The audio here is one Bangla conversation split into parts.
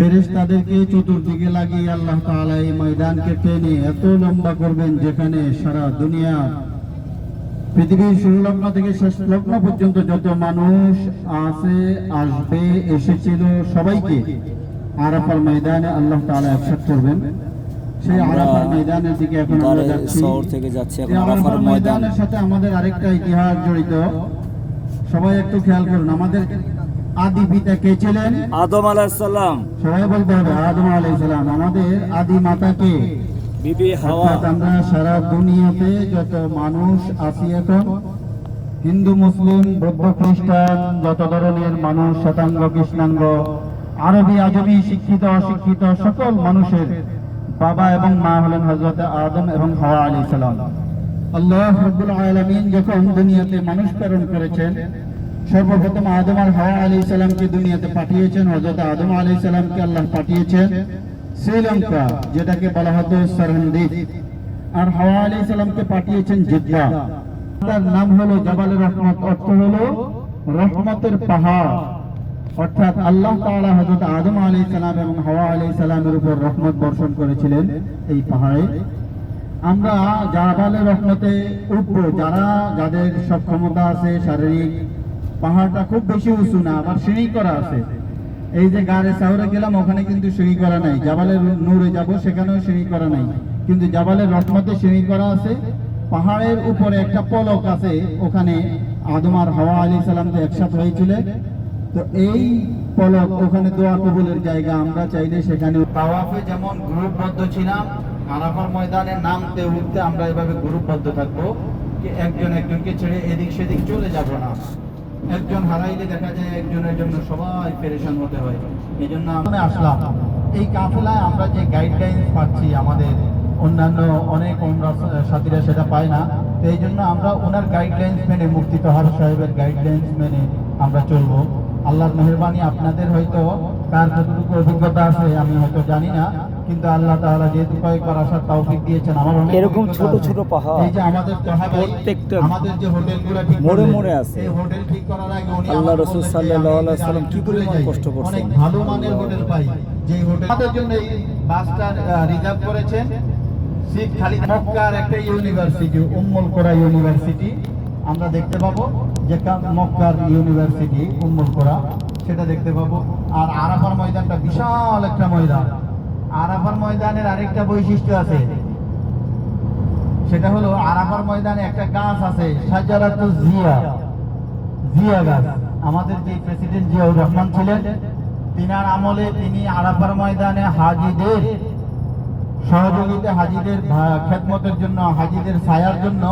ফেরেশতাদেরকে চতুর্দিকে লাগিয়ে আল্লাহ তাআলা এই ময়দানকে টেনে এত লম্বা করবেন যেখানে সারা দুনিয়া পৃথিবীর শুরু থেকে শেষ লগ্ন পর্যন্ত যত মানুষ আছে আসবে এসেছিল সবাইকে আরাফার ময়দানে আল্লাহ তাআলা একসাথ করবেন। সেই আরাফার ময়দানের দিকে এখন আমরা যাচ্ছি। থেকে যাচ্ছি এখন আরাফার আরাফার ময়দানের সাথে আমাদের আরেকটা ইতিহাস জড়িত। সবাই একটু খেয়াল করুন আমাদের আদি পিতা কে ছিলেন? আদম সবাই বলতে হবে আদম আমাদের আদি মাতাকে বিবি হাওয়া। আমরা সারা দুনিয়াতে যত মানুষ আছি এখন হিন্দু মুসলিম বৌদ্ধ খ্রিস্টান যত ধরনের মানুষ শতাঙ্গ কৃষ্ণাঙ্গ আরবি আজবি শিক্ষিত অশিক্ষিত সকল মানুষের বাবা এবং মা হলেন হজরত আদম এবং হাওয়া আলী সালাম। আল্লাহ রব্বুল আলামিন যখন দুনিয়াতে মানুষ প্রেরণ করেছেন সর্বপ্রথম আদম আর হাওয়া আলী সালামকে দুনিয়াতে পাঠিয়েছেন হজরত আদম আলী সালামকে আল্লাহ পাঠিয়েছেন শ্রীলঙ্কা, যেটাকে বলা হতো সরহনদ্বীপ আর হাওয়া আলী সালামকে পাঠিয়েছেন জিদ্দা। তার নাম হলো জাবাল রহমত, অর্থ হলো রহমতের পাহাড়। অর্থাৎ আল্লাহ তাআলা হযরত আদম আলাইহিস সালাম এবং হাওয়া আলাইহিস সালামের উপর রহমত বর্ষণ করেছিলেন এই পাহাড়ে। আমরা জাবালে রহমতে উঠবো, যারা, যাদের সক্ষমতা আছে, শারীরিক পাহাড়টা খুব বেশি উঁচু না, আবার সিঁড়ি করা আছে। এই যে গাড়ে সাউরে গেলাম, ওখানে কিন্তু সিঁড়ি করা নাই। জাবালের নূরে যাব, সেখানেও সিঁড়ি করা নাই। কিন্তু জাবালের রহমতে সিঁড়ি করা আছে। পাহাড়ের উপরে একটা পলক আছে, ওখানে আদম আর হাওয়া আলী সালাম তো একসাথে হয়েছিল। তো এই পলক ওখানে দোয়া কবুলের জায়গা, আমরা চাইলে সেখানে তাওয়াফে যেমন গ্রুপবদ্ধ ছিলাম, আরাফার ময়দানে নামতে উঠতে আমরা এভাবে গ্রুপবদ্ধ থাকব। একজন একজনকে ছেড়ে এদিক সেদিক চলে যাব না। একজন হারাইলে দেখা যায় একজনের জন্য সবাই পেরেশান হতে হয়। এই জন্য আসলাম। এই কাফেলায় আমরা যে গাইডলাইন পাচ্ছি আমাদের, অন্যান্য অনেক ওমরা সাথীরা সেটা পায় না। তো এই জন্য আমরা ওনার গাইডলাইন্স মেনে মুফতি তহার সাহেবের গাইডলাইন্স মেনে আমরা চলবো। আল্লাহর মেহরবানি আপনাদের হয়তো কার কতটুকু অভিজ্ঞতা আছে আমি হয়তো জানি না। কিন্তু আল্লাহ তাআলা যেহেতু কয়েকবার আসার তৌফিক দিয়েছেন আমার অনেক এরকম ছোট ছোট পাহাড় এই যে আমাদের প্রত্যেকটা আমাদের যে হোটেলগুলো ঠিক মোড়ে মোড়ে আছে। এই হোটেল ঠিক করার আগে উনি আল্লাহ রাসূল সাল্লাল্লাহু আলাইহি সাল্লাম কি পরিমাণ কষ্ট করছেন। অনেক ভালো মানের হোটেল পাই। যে হোটেল আমাদের জন্য এই বাসটা রিজার্ভ করেছেন সিট খালি মক্কার একটা ইউনিভার্সিটি উম্মুল কোরা ইউনিভার্সিটি আমরা দেখতে পাবো যে মক্কার ইউনিভার্সিটি উম্মুল কোরা সেটা দেখতে পাবো। আর আরাফার ময়দানটা বিশাল একটা ময়দান। আরাফার ময়দানের আরেকটা বৈশিষ্ট্য আছে। সেটা হলো আরাফার ময়দানে একটা গাছ আছে জিয়া। জিয়া গাছ। আমাদের যে প্রেসিডেন্ট জিয়াউর রহমান ছিলেন, তিনার আমলে তিনি আরাফার ময়দানে হাজিদের, সহযোগিতা হাজিদের খেদমতের জন্য, হাজিদের ছায়ার জন্য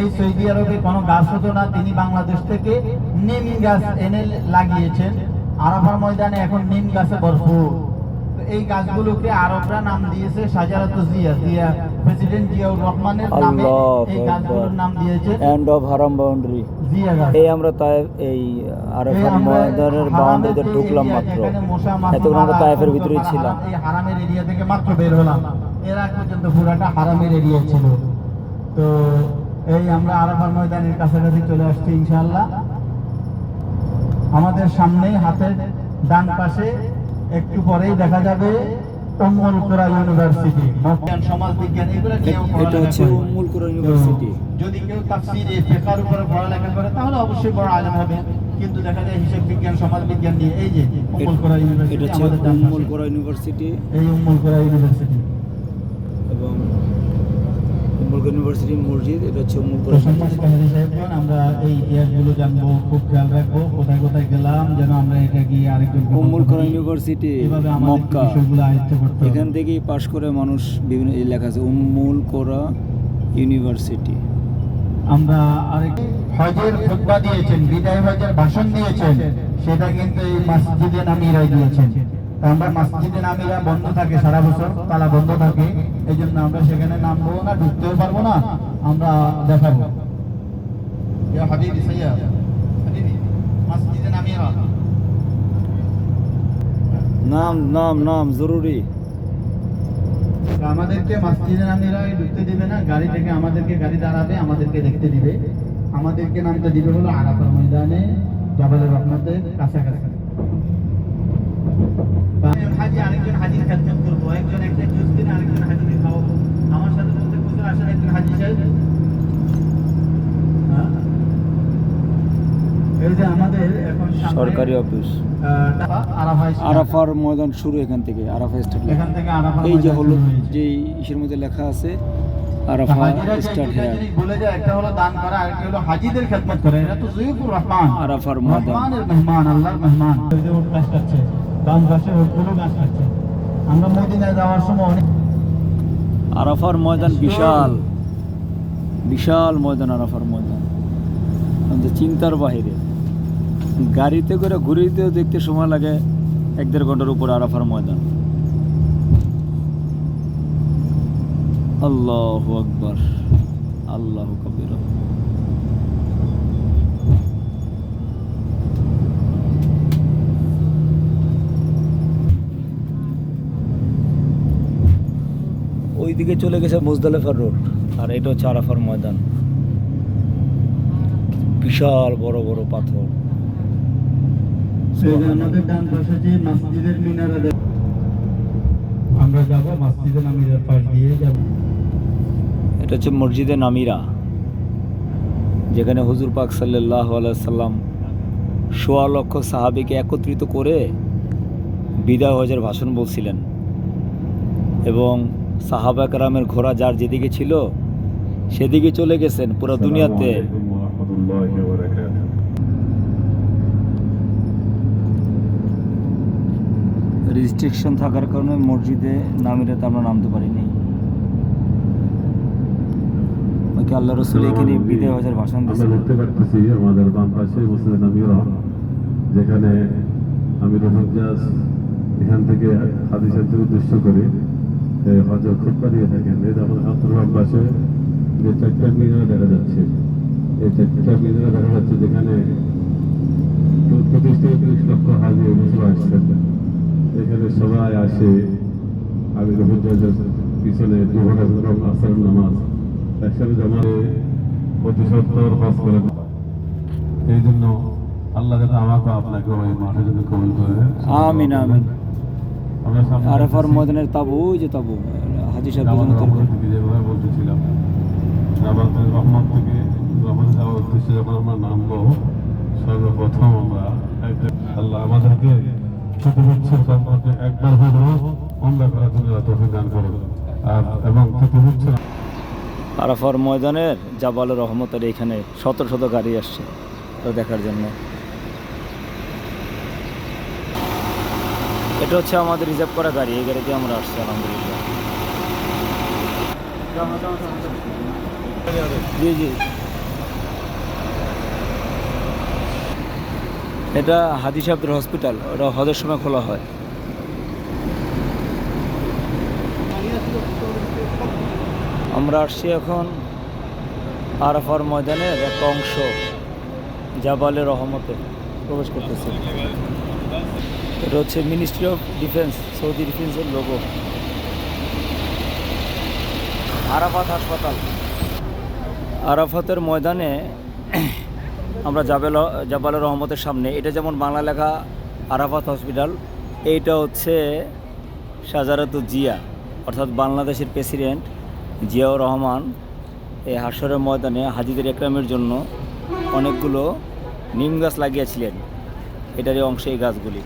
এই সৌদি আরবে কোনো গাছ হতো না। তিনি বাংলাদেশ থেকে নিম গাছ এনে লাগিয়েছেন। আরাফার ময়দানে এখন নিম গাছে ভরপুর। এই গাছগুলোকে আরবরা নাম দিয়েছে সাজারাত জিয়া। জিয়া প্রেসিডেন্ট জিয়াউর রহমানের নামে এই গাছগুলোর নাম দিয়েছে। End of Haram boundary Zia গাছ। এই আমরা তাই এই আমরা ময়দানের বাউন্ডারিতে ঢুকলাম মাত্র। এতক্ষণ আমরা মারা, তায়েফের ভিতরেই ছিলাম। এই হারামের এরিয়া থেকে মাত্র বের হলাম। এর আগ পর্যন্ত পুরাটা হারামের এরিয়া ছিল। তো এই আমরা আরাফার ময়দানের কাছাকাছি চলে আসছি ইনশাআল্লাহ। আমাদের সামনেই হাতের ডান পাশে একটু পরেই দেখা যাবে ইউনিভার্সিটি। বিজ্ঞান সমাজ বিজ্ঞান এগুলো এটা হচ্ছে ইউনিভার্সিটি। যদি কেউ তাফসিরে উপরে পড়ালেখা করে তাহলে অবশ্যই বড় আলেম হবে। কিন্তু দেখা যায় হিসাব বিজ্ঞান সমাজ বিজ্ঞান নিয়ে এই যে উম্মুল কোরা ইউনিভার্সিটি এটা হচ্ছে এই ইউনিভার্সিটি এবং উম্মুল কোরা ইউনিভার্সিটি মসজিদ এটা হচ্ছে সাহেবগণ আমরা এই ইতিহাসগুলো জানব খুব খেয়াল রাখব কোথায় কোথায় গেলাম যেন আমরা এটা গিয়ে আরেকজন ইউনিভার্সিটি মক্কা। এখান থেকেই পাশ করে মানুষ বিভিন্ন লেখা আছে উম্মুল কোরা ইউনিভার্সিটি। আমরা আরেক হজের খুতবা দিয়েছেন বিদায় হজের ভাষণ দিয়েছেন সেটা কিন্তু এই মসজিদে নামিরাই দিয়েছেন। আমরা মসজিদে নামিরা বন্ধ থাকে সারা বছর তালা বন্ধ থাকে। এই জন্য আমরা সেখানে নামবো না ঢুকতেও পারব না আমরা দেখাবো। হাবিবি সাইয়্যিদ হাবিবি মসজিদে নামিরা নাম নাম নাম জরুরি। আমাদেরকে মসজিদে নামিরা ঢুকতে দিবে না গাড়ি থেকে আমাদেরকে গাড়ি দাঁড়াবে আমাদেরকে দেখতে দিবে। আমাদেরকে নামতে দিবে হলো আরাফার ময়দানে জাবালের রহমতের কাছাকাছি। হাজি আরেকজন হাজির করব একজন একটা জুস কিনে আরেকজন হাজিকে খাওয়াবো। আমার সাথে বলতে হুজুর আসেন একজন হাজি সাহেব। হ্যাঁ? এই যে আমাদের এখন সামনে, সরকারি অফিস। আরাফার ময়দান শুরু এখান থেকে আরাফা স্টার্ট এখান থেকে আরাফা এই যে হলো যে ইসের মধ্যে লেখা আছে আরাফা স্টার্ট দুইটা বলে যায় একটা হলো দান করা আরেকটা হলো হাজিদের খেদমত করে। এটা তো জুয়ুফুর রহমান। আরাফার ময়দান। রহমানের মেহমান আল্লাহর মেহমান। গাছ গাছ আমরা মদিনায় যাওয়ার সময় অনেক আরাফার ময়দান বিশাল। বিশাল ময়দান আরাফার ময়দান। আমাদের চিন্তার বাহিরে। গাড়িতে করে ঘুরিতেও দেখতে সময় লাগে এক দেড় ঘণ্টার উপর আরাফার ময়দান। আল্লাহ আকবর। আল্লাহ কবির। ওইদিকে চলে গেছে মুজদালেফার রোড আর এটা হচ্ছে আরাফার ময়দান। বিশাল বড় বড় পাথর। এই যে আমাদের ডান পাশে যে মসজিদের মিনারা দেখ- আমরা যাব মসজিদের নামিরার পাশ দিয়ে যাব। এটা হচ্ছে মসজিদে নামিরা যেখানে হুজুর পাক সাল্লাহ সাল্লাম সোয়া লক্ষ সাহাবিকে একত্রিত করে বিদায় হজের ভাষণ বলছিলেন। এবং সাহাবা কারামের ঘোড়া যার যেদিকে ছিল সেদিকে চলে গেছেন পুরো দুনিয়াতে। রেজিস্ট্রিকশন থাকার কারণে মসজিদে নামিরাতে আমরা নামতে পারিনি। ওকে আল্লাহ রসুল এখানে বিদায় হজের ভাষণ আমরা দেখতে পাচ্ছি আমাদের বাম পাশে মুসলিম আমিরা যেখানে আমি রোহিঙ্গাস এখান থেকে হাদিসের উদ্দেশ্য করে হজর থাকেন যে চারটা মিনার দেখা যাচ্ছে এই চারটা মিনার দেখা যাচ্ছে যেখানে পঁচিশ থেকে তিরিশ লক্ষ হাজি মুসলিম আসছেন এখানে সবাই আসে আমি রোহিঙ্গাসের পিছনে দু ঘণ্টা আসর নামাজ একসাথে জমা দিয়ে প্রতি সপ্তাহ হজ করে এই জন্য আল্লাহ আমাকে আপনাকে ওই মাঠে যদি কবুল করে আমিন, আমিন। আরাফার ময়দানের তাবু ওই যে তাবু হাজি সাহেব যেভাবে বলতেছিলাম রহমত থেকে যাওয়ার উদ্দেশ্যে যখন আমরা নামবো সর্বপ্রথম আমরা আল্লাহ আমাদেরকে প্রতিবছর সম্পর্কে একবার হলেও আমরা করার জন্য তফিক দান করুন আর এবং আরাফার ময়দানের জাবাল রহমতের এখানে শত শত গাড়ি আসছে তো দেখার জন্য। এটা হচ্ছে আমাদের রিজার্ভ করা গাড়ি, এই গাড়িতে আমরা আসছি, আলহামদুলিল্লাহ। জি জি। এটা হাজি সাহেবদের হসপিটাল, ওটা হজের সময় খোলা হয়। আমরা আসছি এখন আরাফার ময়দানের একটা অংশ জাবালে রহমতে প্রবেশ করতেছে। এটা হচ্ছে মিনিস্ট্রি অফ ডিফেন্স সৌদি ডিফেন্সের লোগো আরাফাত হাসপাতাল। আরাফাতের ময়দানে আমরা জাবেল জাবালে রহমতের সামনে। এটা যেমন বাংলা লেখা আরাফাত হসপিটাল এইটা হচ্ছে সাজারাতু জিয়া অর্থাৎ বাংলাদেশের প্রেসিডেন্ট জিয়াউর রহমান এই হাসরের ময়দানে হাজিদের একরামের জন্য অনেকগুলো নিম গাছ লাগিয়েছিলেন। এটারই অংশ এই গাছগুলি।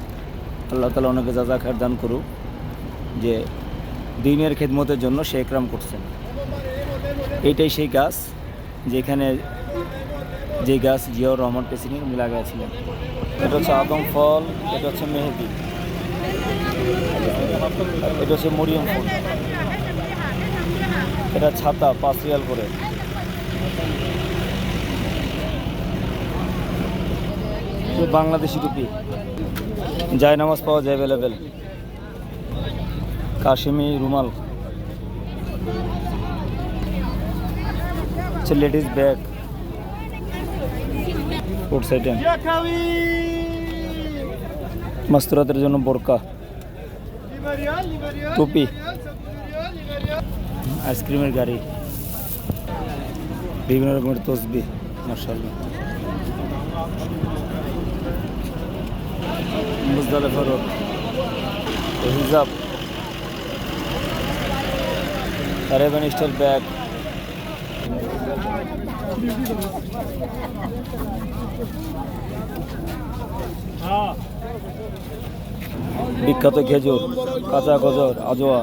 আল্লাহ তালা অনেকে যা যা খার দান করুক, যে দিনের খেদমতের জন্য সে একরাম করছেন। এইটাই সেই গাছ যেখানে যে গাছ জিয়াউর রহমান প্রেসিডেন্ট উনি লাগাইছিলেন এটা হচ্ছে আদম ফল, এটা হচ্ছে মেহেদি, এটা হচ্ছে মরিয়ম ফল। এটা ছাতা, পাঁচ রিয়াল করে। বাংলাদেশি টুপি। যায় নামাজ পাওয়া যায় অ্যাভেলেবেল কাশিমি, রুমাল। হচ্ছে লেডিস ব্যাগ স্পোর্টস আইটেম মাস্তুরাতের জন্য বোরকা। টুপি। আইসক্রিমের গাড়ি। বিভিন্ন রকমের তসবি মার্শাল্লাহ মুজদালেফা রোড হিজাব। Arabian style bag. বিখ্যাত খেজুর, কাঁচা খজর আজোয়া।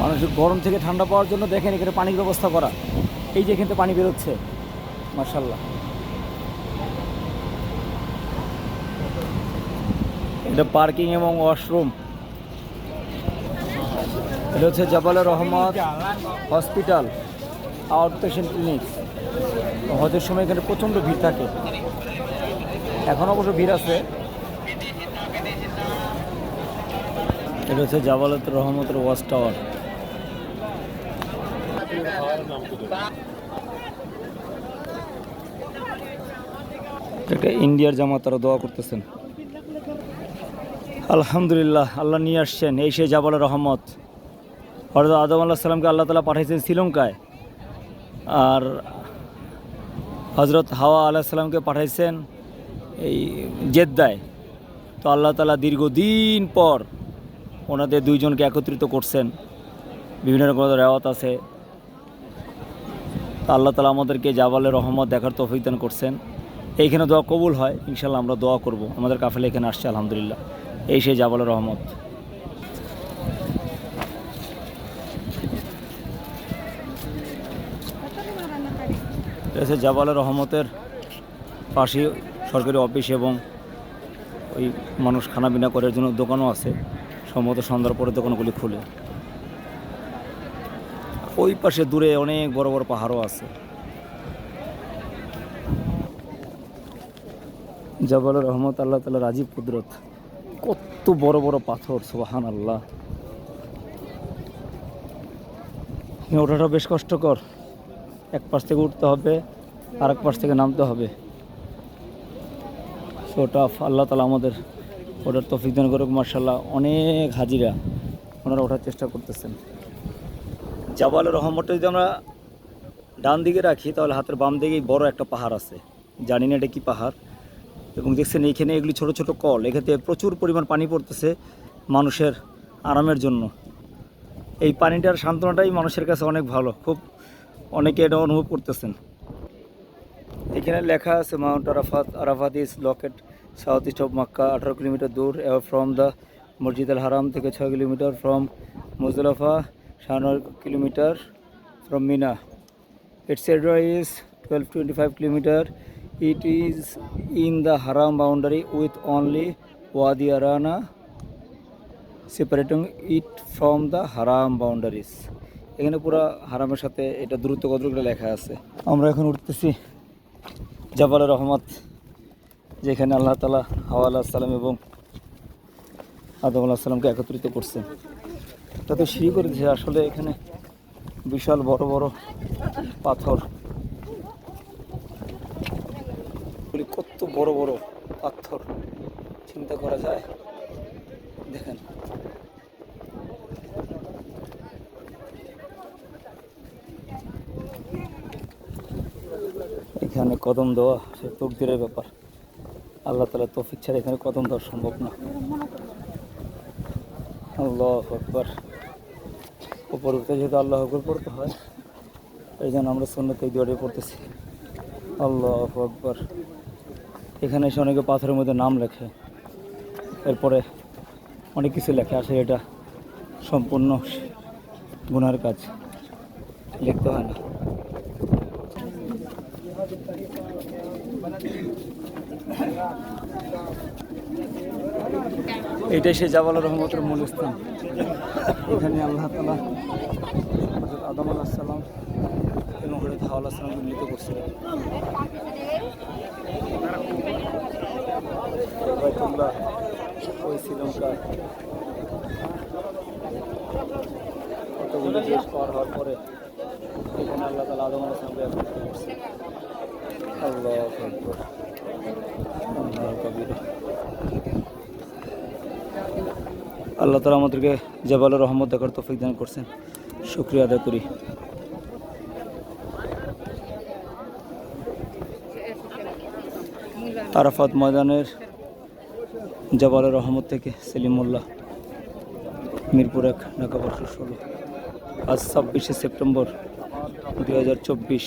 মানুষের গরম থেকে ঠান্ডা পাওয়ার জন্য দেখেন এখানে পানির ব্যবস্থা করা। এই যে এখান থেকে পানি বেরোচ্ছে। মার্শাল্লাহ এটা পার্কিং এবং ওয়াশরুম এটা হচ্ছে জাবাল রহমত হসপিটাল আউট পেশেন্ট ক্লিনিক হজের সময় এখানে প্রচণ্ড ভিড় থাকে। এখন অবশ্য ভিড় আছে। এটা হচ্ছে জাবালত রহমতের ওয়াচ টাওয়ার একটা ইন্ডিয়ার জামা তারা দোয়া করতেছেন। আলহামদুলিল্লাহ, আল্লাহ নিয়ে আসছেন এই সেই জাবালের রহমত। হরদ আদম আল্লাহ সাল্লামকে আল্লাহ তালা পাঠাইছেন শ্রীলঙ্কায়। আর হজরত হাওয়া আল্লাহ সাল্লামকে পাঠাইছেন এই জেদ্দায়। তো আল্লাহ তালা দীর্ঘদিন পর ওনাদের দুইজনকে একত্রিত করছেন। বিভিন্ন রকম রেওয়াত আছে। তো আল্লাহ তালা আমাদেরকে জাবালের রহমত দেখার তৌফিক দান করছেন। এইখানে দোয়া কবুল হয় ইনশাল্লাহ আমরা দোয়া করব। আমাদের কাফেলা এখানে আসছে, আলহামদুলিল্লাহ। এই সেই জাবালের রহমত। এটা হচ্ছে রহমতের পাশে সরকারি অফিস এবং ওই মানুষ খানা বিনা করার জন্য দোকানও আছে। সম্ভবত সন্ধ্যার পরে দোকানগুলি খুলে। ওই পাশে দূরে অনেক বড় বড় পাহাড়ও আছে। জবাল রহমত, আল্লাহ তালা রাজীব কুদরত। কত বড় বড় পাথর সোহান আল্লাহ ওঠাটা বেশ কষ্টকর। এক পাশ থেকে উঠতে হবে আর এক পাশ থেকে নামতে হবে। সো টাফ আল্লাহ তালা আমাদের ওটার তফিক দান করুক মার্শাল্লাহ অনেক হাজিরা ওনারা ওঠার চেষ্টা করতেছেন। জাবালের রহমতটা যদি আমরা ডান দিকে রাখি, তাহলে হাতের বাম দিকেই বড় একটা পাহাড় আছে। জানি না এটা কি পাহাড়। এবং দেখছেন এইখানে এগুলি ছোট ছোট কল। এখানে প্রচুর পরিমাণ পানি পড়তেছে মানুষের আরামের জন্য। এই পানিটার সান্ত্বনাটাই মানুষের কাছে অনেক ভালো। খুব অনেকে এটা অনুভব করতেছেন। এখানে লেখা আছে, mount Arafat Arafat is located south east of Makkah আঠারো কিলোমিটার দূর ফ্রম দ্য মসজিদ আল হারাম থেকে ছয় কিলোমিটার ফ্রম মুজলাফা সাড়ে kilometre from Mina Its area is 1225 kilometer. It is in the Haram boundary with only Wadi Arana separating it from the Haram boundaries. এখানে পুরো হারামের সাথে এটা দ্রুত কতগুলো লেখা আছে। আমরা এখন উঠতেছি জাবাল রহমত, যেখানে আল্লাহ তালা হাওয়া আল্লাহ সাল্লাম এবং আদম আল্লাহ সাল্লামকে একত্রিত করছেন তাতে সিঁড়ি করে দিয়েছে আসলে এখানে বিশাল বড় বড় পাথর। কত বড় বড় পাথর চিন্তা করা যায়? দেখেন। এখানে কদম দেওয়া, সে তকদিরের ব্যাপার। আল্লাহ তালা তৌফিক ছাড়া এখানে কদম দেওয়া সম্ভব না। আল্লাহ আকবর। উপর উঠতে যেহেতু আল্লাহ আকবর পড়তে হয় এই জন্য আমরা সুন্নত এই পড়তেছি। আল্লাহ আকবর। এখানে এসে অনেকে পাথরের মধ্যে নাম লেখে। এরপরে অনেক কিছু লেখে, আসে এটা সম্পূর্ণ গুনার কাজ। লিখতে হয় না। এইটাই সে জাবাল রহমতের মূল স্থান। এখানে আল্লাহ তালা আদম আলাহ সাল্লাম হাওয়া আলাহ সাল্লামকে মিলিত বাইতুল্লাহ ওই শ্রীলঙ্কা কতগুলো দেশ পার হওয়ার পরে এখানে আল্লাহ তালা আদম আলাহ সাল্লামকে একত্রিত আল্লাহ আল্লাহ তালা আমাদেরকে জবাল রহমত দেখার তৌফিক দান করছেন। শুক্রিয়া আদায় করি। আরাফাত ময়দানের জবালের রহমত থেকে সেলিম মোল্লা মিরপুর এক ঢাকা বর্ষ ষোলো। আজ ছাব্বিশে সেপ্টেম্বর দু হাজার চব্বিশ।